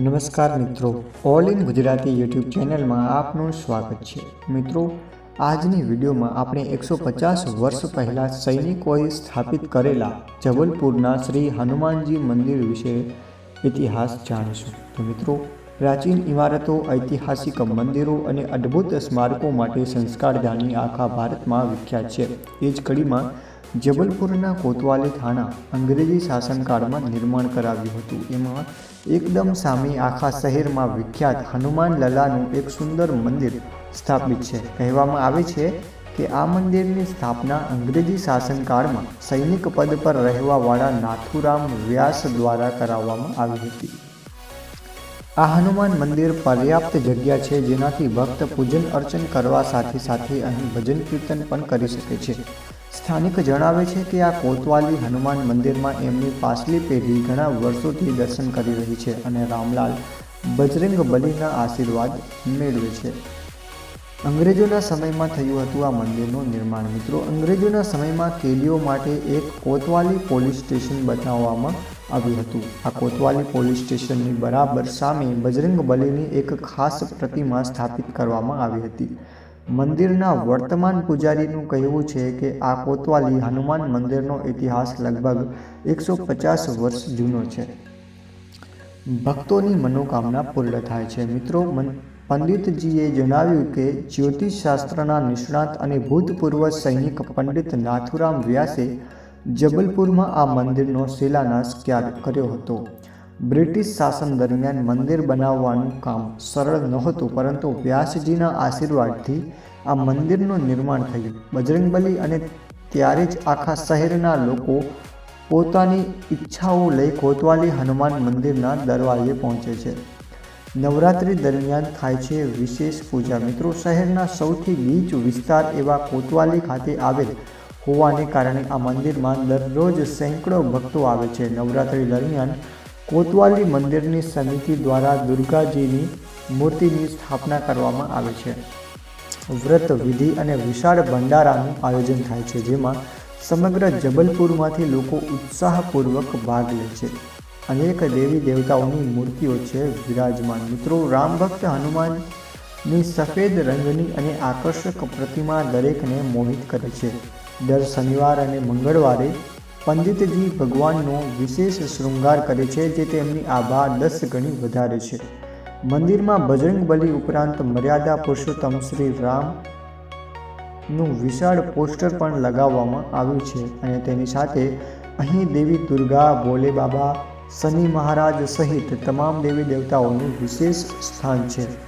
નમસ્કાર મિત્રો. All in Gujarati YouTube ચેનલમાં આપનું સ્વાગત છે. મિત્રો, આજની વિડીયોમાં આપણે એકસો પચાસ વર્ષ પહેલાં સૈનિકોએ સ્થાપિત કરેલા જબલપુરના શ્રી હનુમાનજી મંદિર વિશે ઇતિહાસ જાણીશું. તો મિત્રો, પ્રાચીન ઇમારતો, ઐતિહાસિક મંદિરો અને અદ્ભુત સ્મારકો માટે સંસ્કારધાની આખા ભારતમાં વિખ્યાત છે. એ જ કડીમાં જબલપુરના કોતવાલી થાણા અંગ્રેજી શાસનકાળમાં નિર્માણ કરાવ્યું હતું. એમાં એકદમ સામે આખા શહેરમાં વિખ્યાત હનુમાન લલાનું એક સુંદર મંદિર સ્થાપિત છે. કહેવામાં આવે છે કે આ મંદિરની સ્થાપના અંગ્રેજી શાસનકાળમાં સૈનિક પદ પર રહેવાવાળા નાથુરામ વ્યાસ દ્વારા કરાવવામાં આવી હતી. આ હનુમાન મંદિર પર્યાપ્ત જગ્યા છે જેનાથી ભક્ત પૂજન અર્ચન કરવા સાથે સાથે અહીં ભજન કીર્તન પણ કરી શકે છે. સ્થાનિક જણાવે છે કે આ કોતવાલી હનુમાન મંદિરમાં એમની પાછલી પેઢી ઘણા વર્ષોથી દર્શન કરી રહી છે અને રામલાલ બજરંગ બલીના આશીર્વાદ મેળવે છે. અંગ્રેજોના સમયમાં થયું હતું આ મંદિરનું નિર્માણ. મિત્રો, અંગ્રેજોના સમયમાં કેદીઓ માટે એક કોતવાલી પોલીસ સ્ટેશન બનાવવામાં આવ્યું હતું. આ કોતવાલી પોલીસ સ્ટેશનની બરાબર સામે બજરંગ બલીની એક ખાસ પ્રતિમા સ્થાપિત કરવામાં આવી હતી. મંદિરના વર્તમાન પૂજારીનું કહેવું છે કે આ કોતવાલી હનુમાન મંદિરનો ઇતિહાસ લગભગ એકસો પચાસ વર્ષ જૂનો છે. ભક્તોની મનોકામના પૂર્ણ થાય છે. મિત્રો પંડિતજીએ જણાવ્યું કે જ્યોતિષશાસ્ત્રના નિષ્ણાત અને ભૂતપૂર્વ સૈનિક પંડિત નાથુરામ વ્યાસે જબલપુરમાં આ મંદિરનો શિલાન્યાસ કર્યો હતો. બ્રિટિશ શાસન દરમિયાન મંદિર બનાવવાનું કામ સરળ નહોતું, પરંતુ વ્યાસજીના આશીર્વાદથી આ મંદિરનું નિર્માણ થયું. બજરંગબલી અને ત્યારે જ આખા શહેરના લોકો પોતાની ઈચ્છાઓ લઈ કોતવાલી હનુમાન મંદિરના દરવાજે પહોંચે છે. નવરાત્રિ દરમિયાન થાય છે વિશેષ પૂજા. મિત્રો, શહેરના સૌથી ગીચ વિસ્તાર એવા કોતવાલી ખાતે આવેલ હોવાને કારણે આ મંદિરમાં દરરોજ સેંકડો ભક્તો આવે છે. નવરાત્રિ દરમિયાન કોતવાલી મંદિરની સમિતિ દ્વારા દુર્ગાજીની મૂર્તિની સ્થાપના કરવામાં આવે છે. વ્રત, વિધિ અને વિશાળ ભંડારાનું આયોજન થાય છે, જેમાં સમગ્ર જબલપુરમાંથી લોકો ઉત્સાહપૂર્વક ભાગ લે છે. અનેક દેવી દેવતાઓની મૂર્તિઓ છે વિરાજમાન. મિત્રો, રામ ભક્ત હનુમાનની સફેદ રંગની અને આકર્ષક પ્રતિમા દરેકને મોહિત કરે છે. દર શનિવાર અને મંગળવારે પંડિતજી ભગવાનનો વિશેષ શૃંગાર કરે છે જે તેમની આભા દસ ગણી વધારે છે. મંદિરમાં બજરંગ બલી ઉપરાંત મર્યાદા પુરુષોત્તમ શ્રી રામનું વિશાળ પોસ્ટર પણ લગાવવામાં આવ્યું છે અને તેની સાથે અહીં દેવી દુર્ગા, ભોલે બાબા, શનિ મહારાજ સહિત તમામ દેવી દેવતાઓનું વિશેષ સ્થાન છે.